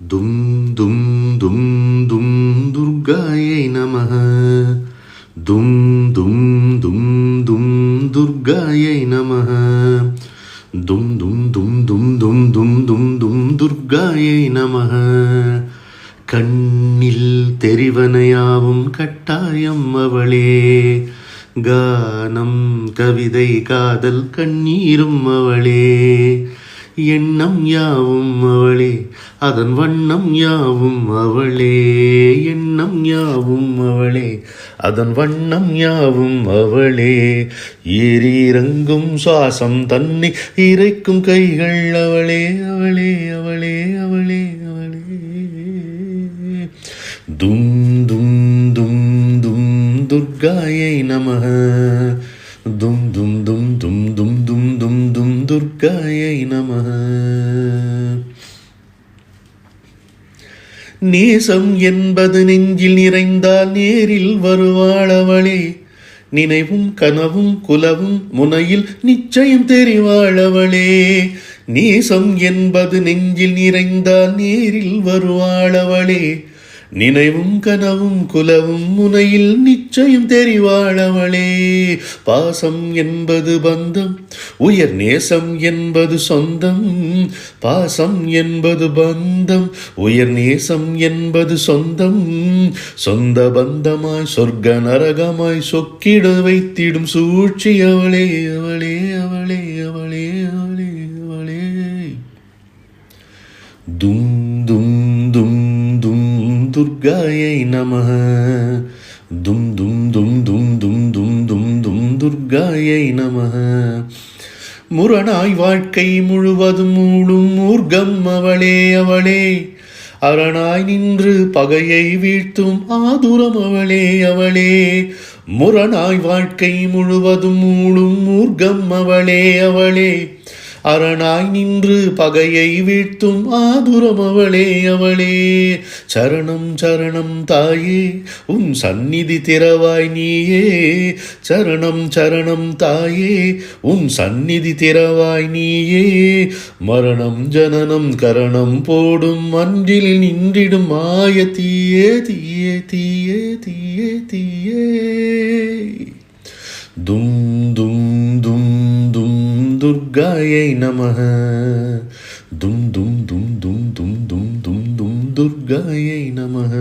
தும் தும் தும் தும் துர்காயை நம தும் தும் தும் தும் துர்காயை நம தும் தும் தும் தும் தும் தும் தும் தும் துர்காயை நம கண்ணில் தெரிவனையாவும் கட்டாயம் அவளே கானம் கவிதை காதல் கண்ணீரும் அவளே எண்ணம் யாவும் அவளே. அதன் வண்ணம் யாவும் அவளே. எண்ணம் யாவும் அவளே. அதன் வண்ணம் யாவும் அவளே. ஏறி இறங்கும் சுவாசம் தன்னை இறைக்கும் கைகள் அவளே அவளே அவளே அவளே அவளே. தும் தும் தும் தும் துர்காயை நமக. தும் தும் தும் தும் தும் தும் தும் தும் துர்காயை நம. நேசம் என்பது நெஞ்சில் நிறைந்தால் நேரில் வருவாள் நினைவும் கனவும் குலவும் முனையில் நிச்சயம் தெரிவாள் நேசம் என்பது நெஞ்சில் நிறைந்தால் நேரில் வருவாள் நினைவும் கனவும் குலவும் முனையில் நிச்சயம் தெரிவாழவளே பாசம் என்பது பந்தம் உயர் நேசம் என்பது சொந்தம். பாசம் என்பது பந்தம் உயர் நேசம் என்பது சொந்தம். சொந்த பந்தமாய் சொர்க்க நரகமாய் சொக்கிட வைத்திடும் சூழ்ச்சி அவளே அவளே அவளே அவளே அவளே அவளே. தும் துர்காயை நம தும் தும் தும் தும் தும் தும் தும் தும் துர்காயை நம முரணாய் வாழ்க்கை முழுவதும் மூடும் ஊர்கம் அவளே அவளே. அரணாய் நின்று பகையை வீழ்த்தும் ஆதுரம் அவளே அவளே. முரணாய் வாழ்க்கை முழுவதும் மூடும் ஊர்கம் அவளே அவளே. அரணாய் நின்று பகையை வீழ்த்தும் ஆதுரம் அவளே அவளே. சரணம் சரணம் தாயே உன் சந்நிதி திறவாய் நீயே. சரணம் சரணம் தாயே உன் சந்நிதி திறவாய் நீயே. மரணம் ஜனனம் கரணம் போடும் அன்றில் நின்றிடும் ஆய தீயே தீயே தீயே தீயே தீயே. தும் தும் துர்காயை நமः தும் தும் தும் தும் தும் தும் தும் தும் துர்காயை நமக.